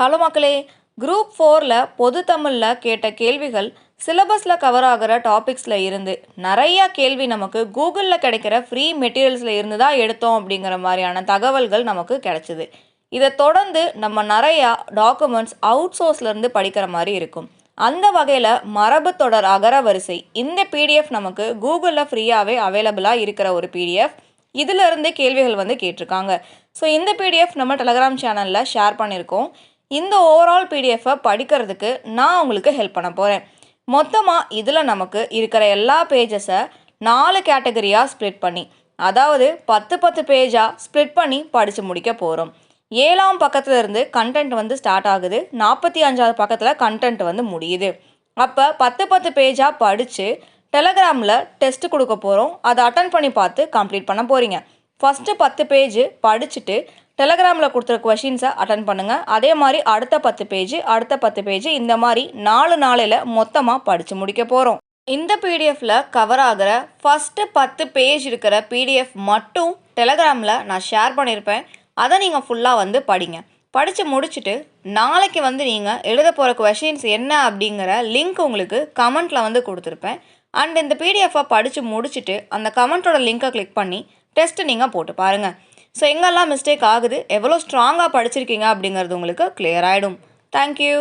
Hello மக்களே group ஃபோரில் பொது தமிழில் கேட்ட கேள்விகள் சிலபஸில் கவர் ஆகிற டாபிக்ஸில் இருந்து. நிறையா கேள்வி நமக்கு கூகுளில் கிடைக்கிற ஃப்ரீ மெட்டீரியல்ஸில் இருந்து தான் எடுத்தோம் அப்படிங்கிற மாதிரியான தகவல்கள் நமக்கு கிடைச்சிது. இதை தொடர்ந்து நம்ம நிறையா டாக்குமெண்ட்ஸ் அவுட் சோர்ஸ்லேருந்து படிக்கிற மாதிரி இருக்கும். அந்த வகையில் மரபு தொடர் அகர வரிசை. இந்த பிடிஎஃப் நமக்கு கூகுளில் ஃப்ரீயாகவே அவைலபிளாக இருக்கிற ஒரு பிடிஎஃப் இதிலிருந்து கேள்விகள் வந்து கேட்டிருக்காங்க. ஸோ இந்த பிடிஎஃப் நம்ம டெலகிராம் சேனலில் ஷேர் பண்ணியிருக்கோம். இந்த ஓவரால் பிடிஎஃப்பை படிக்கிறதுக்கு நான் உங்களுக்கு ஹெல்ப் பண்ண போகிறேன் மொத்தமாக இதில் நமக்கு இருக்கிற எல்லா பேஜஸை நாலு கேட்டகரியாக ஸ்ப்ளிட் பண்ணி அதாவது பத்து பத்து பேஜாக ஸ்ப்ளிட் பண்ணி படித்து முடிக்க போகிறோம் ஏழாம் பக்கத்தில் இருந்து கண்டென்ட் வந்து ஸ்டார்ட் ஆகுது. நாற்பத்தி அஞ்சாவது பக்கத்தில் கண்டென்ட் வந்து முடியுது. அப்போ பத்து பத்து பேஜாக படித்து டெலகிராமில் டெஸ்ட் கொடுக்க போகிறோம் அதை அட்டன் பண்ணி பார்த்து கம்ப்ளீட் பண்ண போகிறீங்க ஃபஸ்ட்டு பத்து பேஜ் படிச்சுட்டு டெலகிராமில் கொடுத்துருக்க கொஷின்ஸை அட்டன் பண்ணுங்கள் அதே மாதிரி அடுத்த பத்து பேஜ் அடுத்த பத்து பேஜ் இந்த மாதிரி நாலு நாளையில் மொத்தமாக படித்து முடிக்க போகிறோம் இந்த பிடிஎஃப்பில் கவர் ஆகிற ஃபஸ்ட்டு பத்து பேஜ் இருக்கிற பிடிஎஃப் மட்டும் டெலகிராமில் நான் ஷேர் பண்ணியிருப்பேன் அதை நீங்கள் ஃபுல்லாக வந்து படிங்க. படித்து முடிச்சுட்டு நாளைக்கு வந்து நீங்கள் எழுத போகிற கொஷின்ஸ் என்ன அப்படிங்கிற லிங்க் உங்களுக்கு கமெண்ட்டில் வந்து கொடுத்துருப்பேன். அண்ட் இந்த பிடிஎஃப்பை படித்து முடிச்சுட்டு அந்த கமெண்ட்டோட லிங்க்கை கிளிக் பண்ணி டெஸ்ட்டு நீங்கள் போட்டு பாருங்கள் ஸோ எங்கெல்லாம் மிஸ்டேக் ஆகுது? எவ்வளோ ஸ்ட்ராங்காக படிச்சிருக்கீங்க அப்படிங்கிறது உங்களுக்கு கிளியர் ஆகிடும் தேங்க்யூ